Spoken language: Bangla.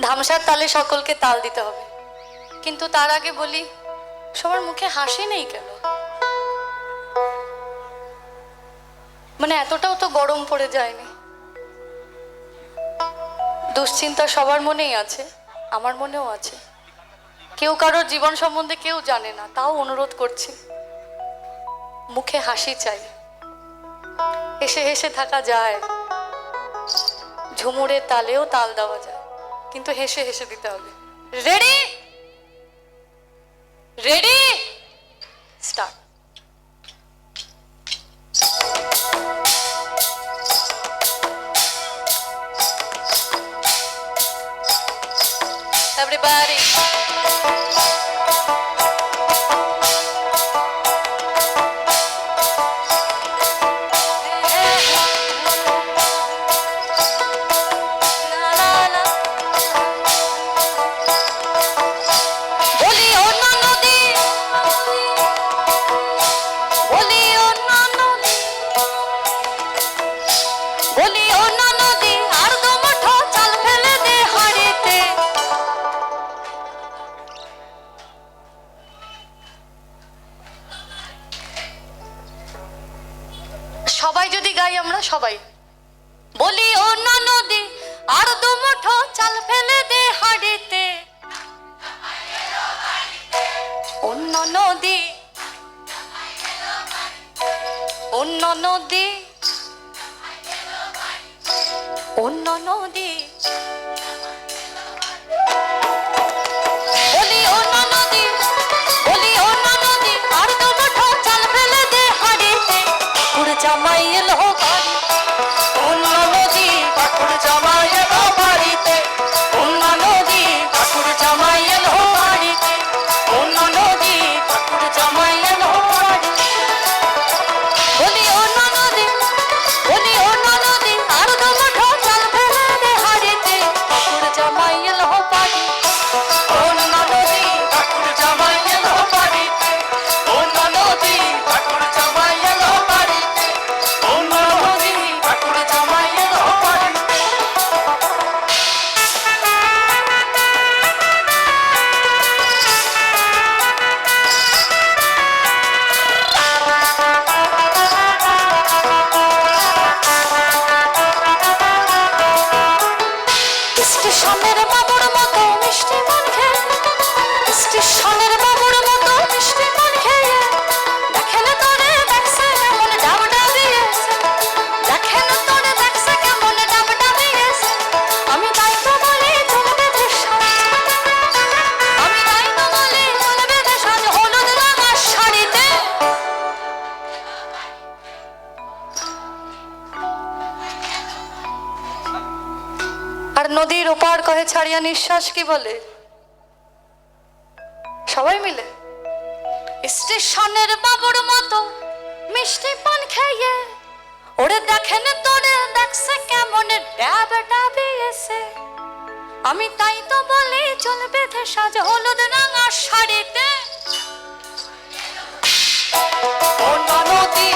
ধামসার তালে সকলকে তাল দিতে হবে। কিন্তু তার আগে বলি, সবার মুখে হাসি নেই কেন? মানে এতটাও তো গরম পড়ে যায়নি। দুশ্চিন্তা সবার মনেই আছে, আমার মনেও আছে। কেউ কারোর জীবন সম্বন্ধে কেউ জানে না, তাও অনুরোধ করছি। মুখে হাসি চাই। হেসে হেসে থাকা যায়। ঝুমুরের তালেও তাল দেওয়া যায়। কিন্তু হেসে হেসে দিতে হবে। Ready ready start Everybody. সবাই যদি গাই আমরা, সবাই। বলি অন্য নদী, আর দু মুঠো চাল ফেলে দে হাড়িতে। অন্য নদী অন্য নদী। হাড়িতে। নদী জামাই এলো গাড়ি অন্য নদী পাকুর স্টেশনের আর নদীর ওপার কহে ছাড়িয়া নিঃশ্বাস কি বলে? সবাই মিলে? স্টেশনের বাবুর মতো মিষ্টি পান খেয়ে ওরে দেখেন তোরে দেখছে কেমন ডাব ডাবে এসে আমি তাই তো বলি, চলবে সাজ হলুদ রাঙা শাড়িতে। অন্য নদী